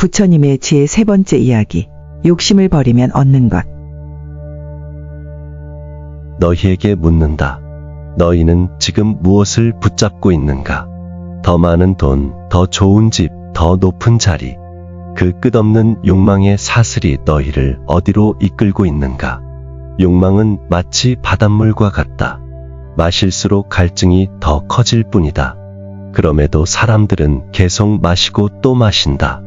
부처님의 지혜 세 번째 이야기. 욕심을 버리면 얻는 것. 너희에게 묻는다. 너희는 지금 무엇을 붙잡고 있는가? 더 많은 돈, 더 좋은 집, 더 높은 자리. 그 끝없는 욕망의 사슬이 너희를 어디로 이끌고 있는가? 욕망은 마치 바닷물과 같다. 마실수록 갈증이 더 커질 뿐이다. 그럼에도 사람들은 계속 마시고 또 마신다.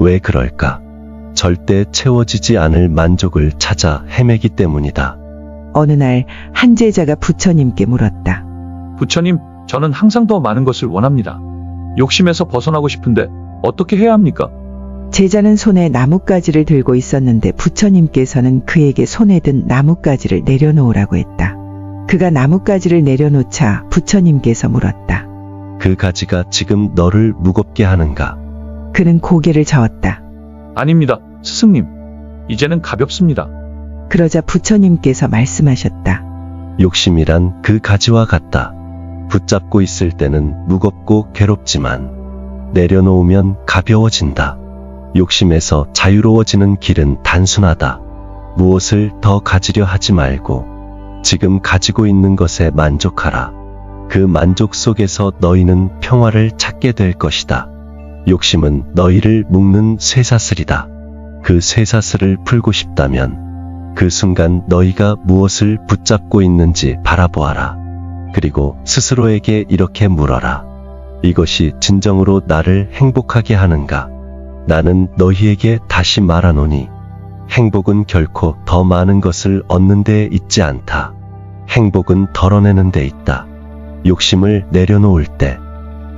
왜 그럴까? 절대 채워지지 않을 만족을 찾아 헤매기 때문이다. 어느 날 한 제자가 부처님께 물었다. 부처님, 저는 항상 더 많은 것을 원합니다. 욕심에서 벗어나고 싶은데 어떻게 해야 합니까? 제자는 손에 나뭇가지를 들고 있었는데 부처님께서는 그에게 손에 든 나뭇가지를 내려놓으라고 했다. 그가 나뭇가지를 내려놓자 부처님께서 물었다. 그 가지가 지금 너를 무겁게 하는가? 그는 고개를 저었다. 아닙니다, 스승님. 이제는 가볍습니다. 그러자 부처님께서 말씀하셨다. 욕심이란 그 가지와 같다. 붙잡고 있을 때는 무겁고 괴롭지만 내려놓으면 가벼워진다. 욕심에서 자유로워지는 길은 단순하다. 무엇을 더 가지려 하지 말고 지금 가지고 있는 것에 만족하라. 그 만족 속에서 너희는 평화를 찾게 될 것이다. 욕심은 너희를 묶는 쇠사슬이다. 그 쇠사슬을 풀고 싶다면 그 순간 너희가 무엇을 붙잡고 있는지 바라보아라. 그리고 스스로에게 이렇게 물어라. 이것이 진정으로 나를 행복하게 하는가? 나는 너희에게 다시 말하노니 행복은 결코 더 많은 것을 얻는 데 있지 않다. 행복은 덜어내는 데 있다. 욕심을 내려놓을 때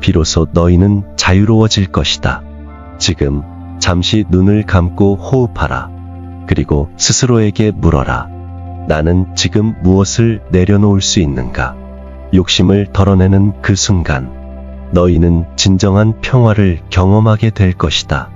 비로소 너희는 자유로워질 것이다. 지금 잠시 눈을 감고 호흡하라. 그리고 스스로에게 물어라. 나는 지금 무엇을 내려놓을 수 있는가? 욕심을 덜어내는 그 순간 너희는 진정한 평화를 경험하게 될 것이다.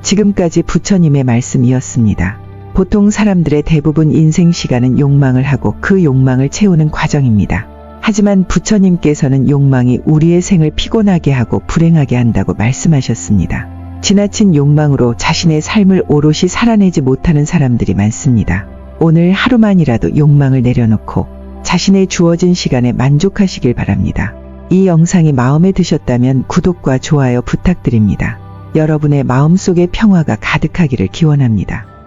지금까지 부처님의 말씀이었습니다. 보통 사람들의 대부분 인생 시간은 욕망을 하고 그 욕망을 채우는 과정입니다. 하지만 부처님께서는 욕망이 우리의 생을 피곤하게 하고 불행하게 한다고 말씀하셨습니다. 지나친 욕망으로 자신의 삶을 오롯이 살아내지 못하는 사람들이 많습니다. 오늘 하루만이라도 욕망을 내려놓고 자신의 주어진 시간에 만족하시길 바랍니다. 이 영상이 마음에 드셨다면 구독과 좋아요 부탁드립니다. 여러분의 마음속에 평화가 가득하기를 기원합니다.